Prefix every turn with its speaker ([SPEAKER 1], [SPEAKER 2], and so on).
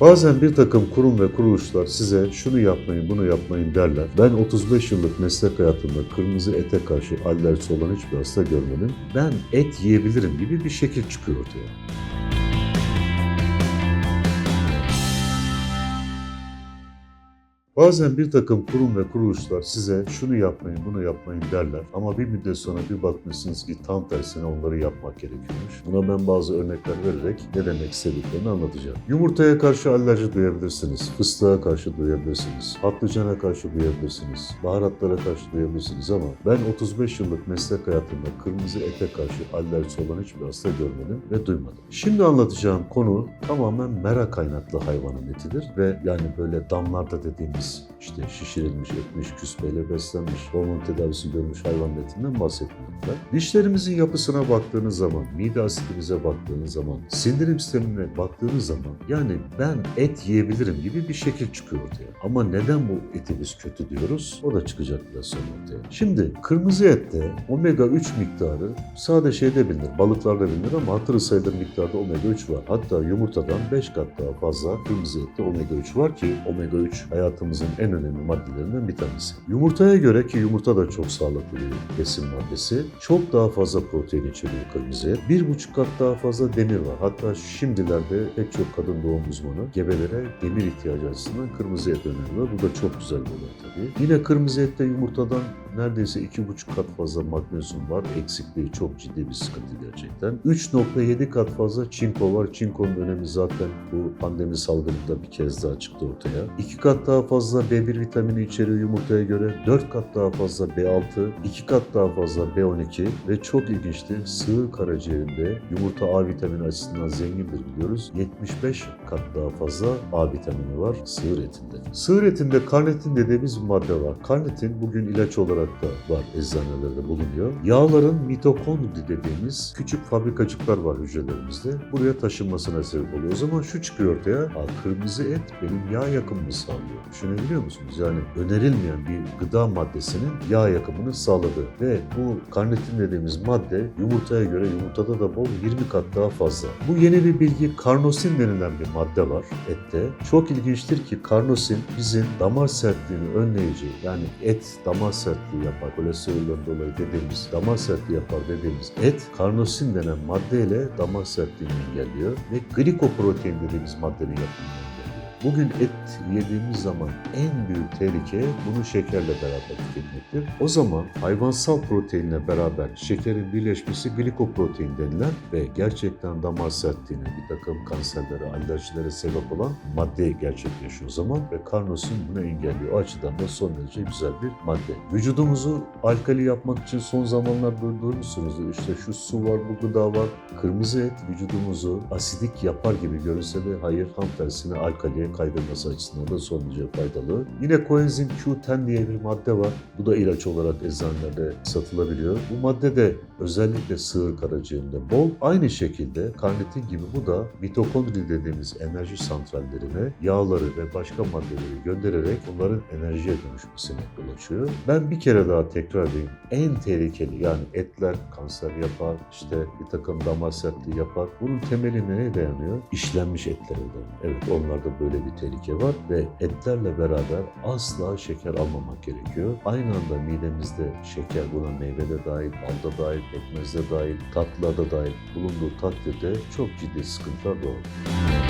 [SPEAKER 1] Bazen bir takım kurum ve kuruluşlar size şunu yapmayın, bunu yapmayın derler. Ben 35 yıllık meslek hayatımda kırmızı ete karşı alerjisi olan hiçbir hasta görmedim. Ben et yiyebilirim gibi bir şekil çıkıyor ortaya. Bazen bir takım kurum ve kuruluşlar size şunu yapmayın, bunu yapmayın derler. Ama bir müddet sonra bir bakmışsınız ki tam tersine onları yapmak gerekiyormuş. Buna ben bazı örnekler vererek ne demek istediklerini anlatacağım. Yumurtaya karşı alerji duyabilirsiniz. Fıstığa karşı duyabilirsiniz. Patlıcana karşı duyabilirsiniz. Baharatlara karşı duyabilirsiniz ama ben 35 yıllık meslek hayatımda kırmızı ete karşı alerjisi olan hiçbir hasta görmedim ve duymadım. Şimdi anlatacağım konu tamamen mera kaynaklı hayvanın etidir ve yani böyle damlarda dediğimiz işte şişirilmiş, etmiş, küspeyle beslenmiş, hormon tedavisi görmüş hayvan etinden bahsetmiyorum ben. Dişlerimizin yapısına baktığınız zaman, mide asitimize baktığınız zaman, sindirim sistemine baktığınız zaman yani ben et yiyebilirim gibi bir şekil çıkıyor ortaya. Ama neden bu eti biz kötü diyoruz? O da çıkacak biraz sonra ortaya. Şimdi kırmızı ette omega 3 miktarı sade şeyde bilinir, balıklarda bilinir ama hatırı sayılır miktarda omega 3 var. Hatta yumurtadan 5 kat daha fazla kırmızı ette omega 3 var ki omega 3 hayatımızın en önemli maddelerinden bir tanesi. Yumurtaya göre ki yumurta da çok sağlıklı bir besin maddesi. Çok daha fazla protein içeriyor et. Bir buçuk kat daha fazla demir var. Hatta şimdilerde pek çok kadın doğum uzmanı gebelere demir ihtiyacı açısından kırmızı et öneriyorlar. Bu da çok güzel bir olay tabii. Yine kırmızı ette yumurtadan neredeyse iki buçuk kat fazla magnezyum var. Eksikliği çok ciddi bir sıkıntı gerçekten. 3.7 kat fazla çinko var. Çinkonun önemi zaten bu pandemi salgınında bir kez daha çıktı ortaya. 2 kat daha fazla B1 vitamini içeriyor yumurtaya göre. 4 kat daha fazla B6, 2 kat daha fazla B12 ve çok ilginçtir sığır karaciğerinde yumurta A vitamini açısından zengindir biliyoruz. 75 kat daha fazla A vitamini var sığır etinde. Sığır etinde karnitin dediğimiz bir madde var. Karnitin bugün ilaç olarak da var eczanelerde bulunuyor. Yağların mitokondri dediğimiz küçük fabrikacıklar var hücrelerimizde. Buraya taşınmasına sebep oluyor. O zaman şu çıkıyor ortaya. Kırmızı et benim yağ yakımımı sağlıyor. Düşünebiliyor musunuz? Yani önerilmeyen bir gıda maddesinin yağ yakımını sağladı. Ve bu karnitin dediğimiz madde yumurtaya göre yumurtada da bol 20 kat daha fazla. Bu yeni bir bilgi karnosin denilen bir madde var ette. Çok ilginçtir ki karnosin bizim damar sertliğini önleyici yani et damar sertliği yapar. Kolesterolden dolayı dediğimiz damar sertliği yapar dediğimiz et karnosin denen maddeyle damar sertliğini engelliyor ve glikoprotein dediğimiz maddenin yapımını. Bugün et yediğimiz zaman en büyük tehlike bunu şekerle beraber tüketmektir. O zaman hayvansal proteinle beraber şekerin birleşmesi glikoprotein denilen ve gerçekten damar sertliğine, bir takım kanserlere, alerjilere sebep olan madde gerçekleşiyor o zaman ve karnosin bunu engelliyor. O açıdan da son derece güzel bir madde. Vücudumuzu alkali yapmak için son zamanlarda duymuşsunuzdur. İşte şu su var, bu gıda var. Kırmızı et vücudumuzu asidik yapar gibi görünse de hayır tam tersine alkaliye kaydırması açısından da son derece faydalı. Yine koenzim Q10 diye bir madde var. Bu da ilaç olarak eczanelerde satılabiliyor. Bu madde de özellikle sığır karaciğerinde bol. Aynı şekilde karnitin gibi bu da mitokondri dediğimiz enerji santrallerine yağları ve başka maddeleri göndererek onların enerjiye dönüşmesine yol açıyor. Ben bir kere daha tekrar edeyim. En tehlikeli yani etler kanser yapar, işte bir takım damar sertliği yapar. Bunun temeli neye dayanıyor? İşlenmiş etlere dayanıyor. Evet onlarda böyle bir tehlike var ve etlerle beraber asla şeker almamak gerekiyor. Aynı anda midemizde şeker buna meyvede dahil, balda dahil, pekmezde dahil, tatlılarda dahil bulunduğu takdirde çok ciddi sıkıntılar doğar.